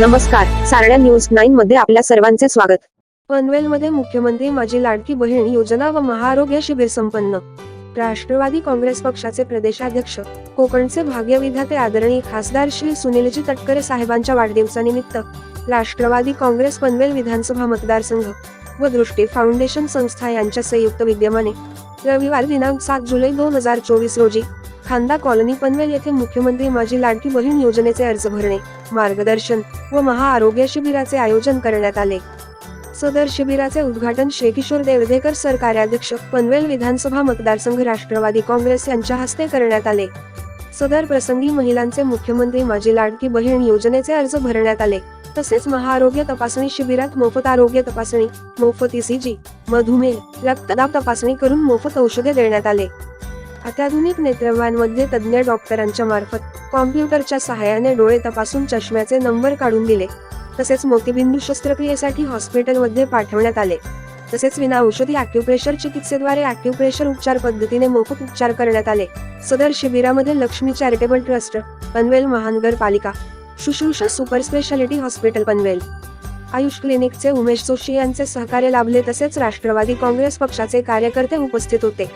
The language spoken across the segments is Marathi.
नमस्कार. सारण्या न्यूज नाईन मध्ये आपल्या सर्वांचे स्वागत. पनवेलमध्ये मुख्यमंत्री माझी लाडकी बहीण योजना व महाआरोग्य शिबिर संपन्न. राष्ट्रवादी काँग्रेस पक्षाचे प्रदेशाध्यक्ष कोकणचे भाग्यविधाते आदरणीय खासदार श्री सुनीलजी तटकरे साहेबांच्या वाढदिवसानिमित्त राष्ट्रवादी काँग्रेस पनवेल विधानसभा मतदारसंघ व दृष्टी फाउंडेशन संस्था यांच्या संयुक्त विद्यमाने रविवार दिनांक सात जुलै दोन हजार चोवीस रोजी खांदा कॉलनी पनवेल येथे मुख्यमंत्री माझी लाडकी बहीण योजनेचे अर्ज भरणे मार्गदर्शन व महाआरोग्य शिबिराचे आयोजन करण्यात आले. सदर शिबिराचे उद्घाटन श्रीकिशोर देवधेकर सर कार्याध्यक्ष पनवेल विधानसभा मतदारसंघ राष्ट्रवादी काँग्रेस यांच्या हस्ते करण्यात आले. सदर प्रसंगी महिलांचे मुख्यमंत्री माझी लाडकी बहीण योजनेचे अर्ज भरण्यात आले. तसेच महाआरोग्य तपासणी शिबिरात मोफत आरोग्य तपासणी मोफत ईसीजी मधुमेह रक्तदाब तपासणी करून मोफत औषधे देण्यात आले. अत्याधुनिक नेत्रवानमध्ये तज्ज्ञ डॉक्टरांच्या मार्फत कॉम्प्युटरच्या सहाय्याने डोळे तपासून चष्म्याचे नंबर काढून दिले. तसेच मोतीबिंदू शस्त्रक्रियेसाठी हॉस्पिटलमध्ये पाठवण्यात आले. तसेच विना औषधी अॅक्युप्रेशर चिकित्सेद्वारे ॲक्युप्रेशर उपचार पद्धतीने मोफत उपचार करण्यात आले. सदर शिबिरामध्ये लक्ष्मी चॅरिटेबल ट्रस्ट पनवेल महानगरपालिका Shushrusha super speciality hospital Panvel. Ayush क्लिनिकचे Umesh Joshi यांचे सहकार्य लाभले तसेच राष्ट्रवादी काँग्रेस पक्षाचे कार्यकर्ते उपस्थित होते.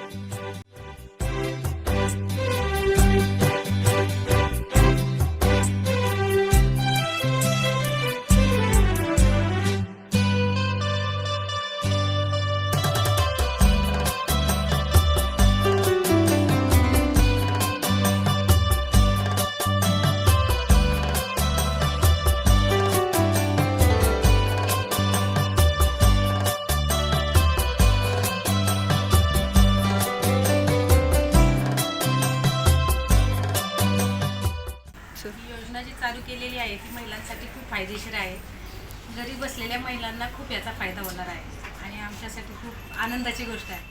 चालू केलेली आहे. ती महिलांसाठी खूप फायदेशीर आहे. घरी बसलेल्या महिलांना खूप याचा फायदा होणार आहे. आणि आमच्यासाठी खूप आनंदाची गोष्ट आहे.